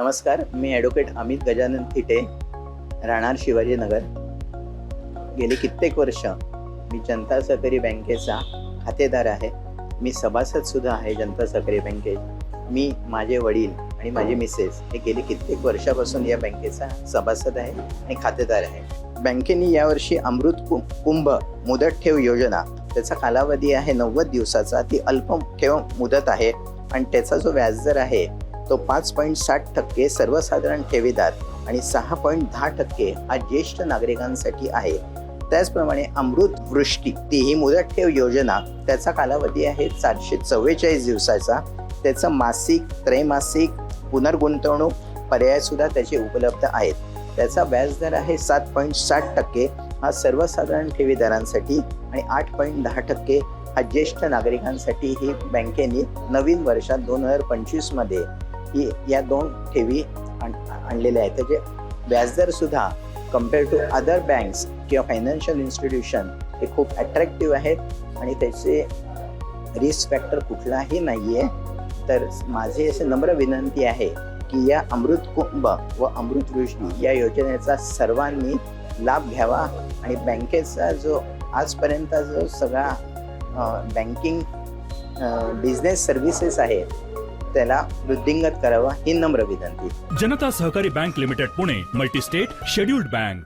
नमस्कार मी ॲडव्होकेट अमित गजानन थिटे राहणार शिवाजीनगर गेली कित्येक वर्ष मी जनता सहकारी बँकेचा खातेदार आहे. मी सभासदसुद्धा आहे जनता सहकारी बँकेत. मी माझे वडील आणि माझे मिसेस हे गेली कित्येक वर्षापासून या बँकेचा सभासद आहे आणि खातेदार आहे. बँकेने यावर्षी अमृत कु- कुंभ मुदत ठेव योजना त्याचा कालावधी आहे नव्वद दिवसाचा ती अल्प ठेव मुदत आहे. आणि त्याचा जो व्याजदर आहे तो पाच पॉईंट साठ टक्के सर्वसाधारण ठेवीदार आणि सहा पॉईंट दहा टक्के हा ज्येष्ठ नागरिकांसाठी आहे. त्याचप्रमाणे अमृत वृष्टी ती ही मुदत ठेव योजना त्याचा कालावधी आहे चारशे चव्वेचाळीस दिवसाचा. त्याचं मासिक त्रैमासिक पुनर्गुंतवणूक पर्याय सुद्धा त्याचे उपलब्ध आहेत. त्याचा व्याजदर आहे सात पॉईंट साठ टक्के हा सर्वसाधारण ठेवीदारांसाठी आणि आठ पॉईंट दहा टक्के हा ज्येष्ठ नागरिकांसाठी ही बँकेने नवीन वर्षात दोन हजार पंचवीसमध्ये ही या दोन ठेवी आण आणलेल्या आहेत. त्याचे व्याजदर सुद्धा कंपेअर टू अदर बँक्स किंवा फायनान्शियल इन्स्टिट्यूशन हे खूप अट्रॅक्टिव्ह आहेत. आणि त्याचे रिस्क फॅक्टर कुठलाही नाही आहे तर माझी असे नम्र विनंती आहे की या अमृत कुंभ व अमृत वृष्टी या योजनेचा सर्वांनी लाभ घ्यावा. आणि बँकेचा जो आजपर्यंत जो सगळा बँकिंग बिझनेस सर्व्हिसेस आहे त्याला वृद्धिंगत करावा ही नम्र विनंती. Janata Sahakari bank limited Pune multistate scheduled bank